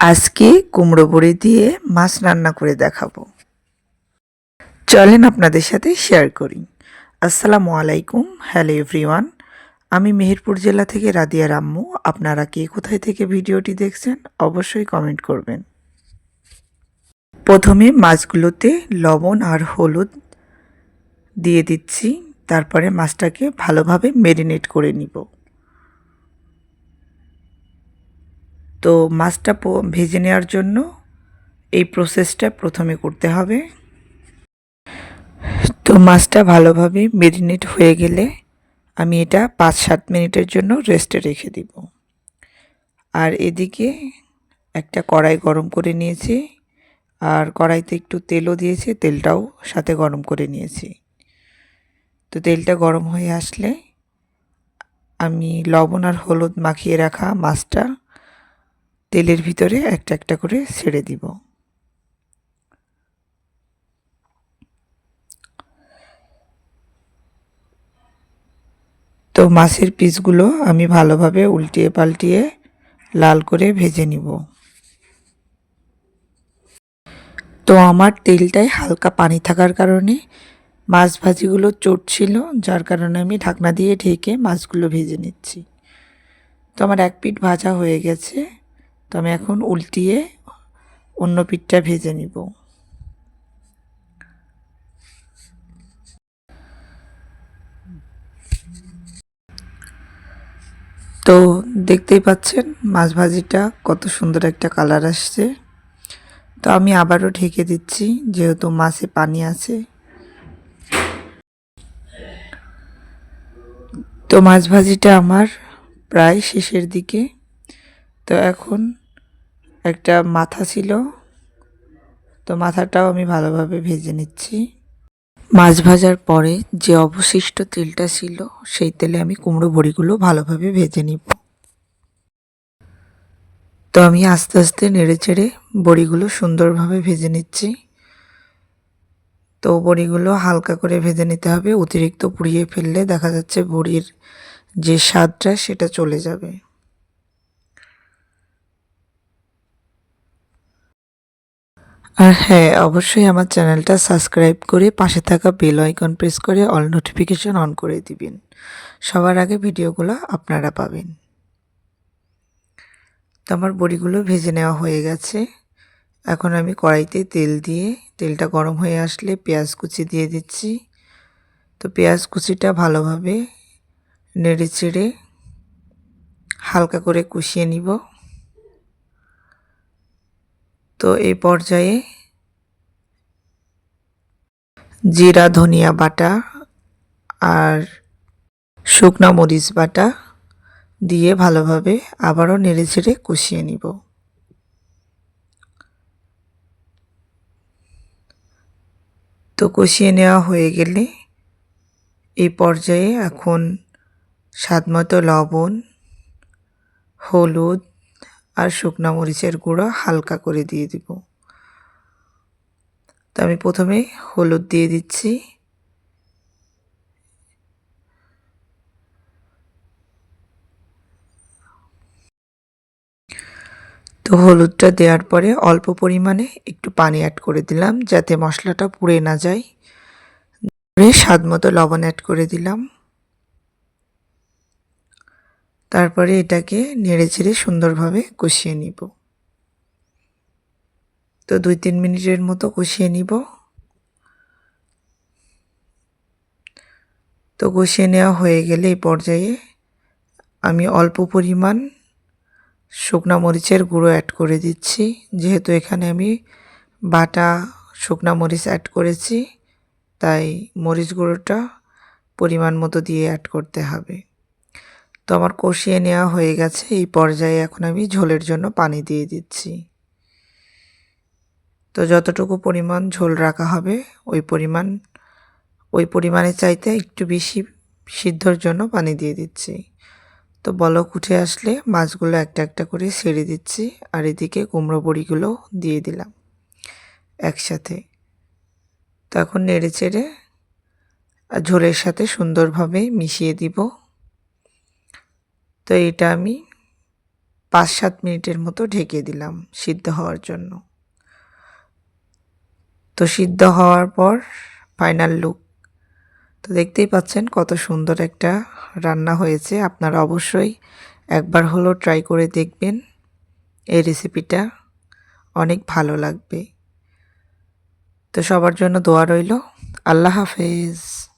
আজকে কুমড়ো বড়ি দিয়ে মাছ রান্না করে দেখাবো। চলেন আপনাদের সাথে শেয়ার করি। আসসালামু আলাইকুম হ্যালো এভরিওয়ান আমি মেহেরপুর জেলা থেকে রাদিয়া রাম্মু। আপনারা কে কোথায় থেকে ভিডিওটি দেখছেন, অবশ্যই কমেন্ট করবেন। প্রথমে মাছগুলোতে লবণ আর হলুদ দিয়ে দিচ্ছি। তারপরে মাছটাকে ভালোভাবে মেরিনেট করে নিব। তো মাছটা ভেজে নেওয়ার জন্য এই প্রসেসটা প্রথমে করতে হবে। তো মাছটা ভালোভাবে মেরিনেট হয়ে গেলে আমি এটা পাঁচ সাত মিনিটের জন্য রেস্টে রেখে দিব। আর এদিকে একটা কড়াই গরম করে নিয়েছি। আর কড়াইতে একটু তেলও দিয়েছি, তেলটাও সাথে গরম করে নিয়েছি। তো তেলটা গরম হয়ে আসলে আমি লবণ আর হলুদ মাখিয়ে রাখা মাছটা তেলের ভিতরে একটা একটা করে ছেড়ে দিব। তো মাছের পিসগুলো আমি ভালোভাবে উল্টিয়ে পাল্টিয়ে লাল করে ভেজে নিব। তো আমার তেলটায় হালকা পানি থাকার কারণে মাছ ভাজিগুলো চটছিল যার কারণে আমি ঢাকনা দিয়ে ঢেকে মাছগুলো ভেজে নিচ্ছি। তো আমার এক পিঠ ভাজা হয়ে গেছে। তো আমি এখন উল্টিয়ে অন্য পিঠটা ভেজে নিব। তো দেখতেই পাচ্ছেন মাছ ভাজিটা কত সুন্দর একটা কালার আসছে। তো আমি আবারও ঢেকে দিচ্ছি, যেহেতু মাছে পানি আছে। তো মাছ ভাজিটা আমার প্রায় শেষের দিকে। তো এখন একটা মাথা ছিল। তো মাথাটাও আমি ভালোভাবে ভেজে নিচ্ছি। মাছ ভাজার পরে যে অবশিষ্ট তেলটা ছিল, সেই তেলে আমি কুমড়ো বড়িগুলো ভালোভাবে ভেজে নিব। তো আমি আস্তে আস্তে নেড়ে চেড়ে বড়িগুলো সুন্দরভাবে ভেজে নিচ্ছি। তো বড়িগুলো হালকা করে ভেজে নিতে হবে, অতিরিক্ত পুড়িয়ে ফেললে দেখা যাচ্ছে বড়ির যে স্বাদটা সেটা চলে যাবে। আর হ্যাঁ অবশ্যই আমার চ্যানেলটা সাবস্ক্রাইব করে পাশে থাকা বেল আইকন প্রেস করে অল নোটিফিকেশন অন করে দিবেন। সবার আগে ভিডিওগুলো আপনারা পাবেন। তো আমার বড়িগুলো ভেজে নেওয়া হয়ে গেছে। এখন আমি কড়াইতে তেল দিয়ে, তেলটা গরম হয়ে আসলে পেঁয়াজ কুচি দিয়ে দিচ্ছি। তো পেঁয়াজ কুচিটা ভালোভাবে নেড়ে চেড়ে হালকা করে কষিয়ে নিব। তো এই পর্যায়ে জিরা, ধনিয়া বাটা আর শুকনা মরিচ বাটা দিয়ে ভালোভাবে আবারও নেড়ে ছেড়ে কষিয়ে নিব। তো কষিয়ে নেওয়া হয়ে গেলে এই পর্যায়ে এখন স্বাদমতো লবণ, হলুদ আর শুকনা মরিচের গুঁড়ো হালকা করে দিয়ে দিব। তো আমি প্রথমে হলুদ দিয়ে দিচ্ছি। তো হলুদটা দেওয়ার পরে অল্প পরিমাণে একটু পানি অ্যাড করে দিলাম যাতে মশলাটা পুড়ে না যায়। স্বাদ মতো লবণ অ্যাড করে দিলাম। তারপরে এটাকে নেড়ে ছেড়ে সুন্দরভাবে কষিয়ে নিব। তো দুই তিন মিনিটের মতো কষিয়ে নিব। তো কষিয়ে নেওয়া হয়ে গেলে এই পর্যায়ে আমি অল্প পরিমাণ শুকনা মরিচের গুঁড়ো অ্যাড করে দিচ্ছি। যেহেতু এখানে আমি বাটা শুকনা মরিচ অ্যাড করেছি, তাই মরিচ গুঁড়োটা পরিমাণ মতো দিয়ে অ্যাড করতে হবে। তো আমার কষিয়ে নেওয়া হয়ে গেছে। এই পর্যায়ে এখন আমি ঝোলের জন্য পানি দিয়ে দিচ্ছি। তো যতটুকু পরিমাণ ঝোল রাখা হবে, ওই পরিমাণ, ওই পরিমাণে চাইতে একটু বেশি সিদ্ধর জন্য পানি দিয়ে দিচ্ছি। তো বলক উঠে আসলে মাছগুলো একটা একটা করে ছেড়ে দিচ্ছি আর এদিকে কুমড়ো বড়িগুলো দিয়ে দিলাম একসাথে। তো এখন নেড়ে চেড়ে ঝোলের সাথে সুন্দরভাবে মিশিয়ে দিব। তো এটা আমি পাঁচ সাত মিনিটের মতো ঢেকে দিলাম সিদ্ধ হওয়ার জন্য। তো সিদ্ধ হওয়ার পর ফাইনাল লুক। তো দেখতেই পাচ্ছেন কত সুন্দর একটা রান্না হয়েছে। আপনারা অবশ্যই একবার হলেও ট্রাই করে দেখবেন। এই রেসিপিটা অনেক ভালো লাগবে। তো সবার জন্য দোয়া রইল। আল্লাহ হাফেজ।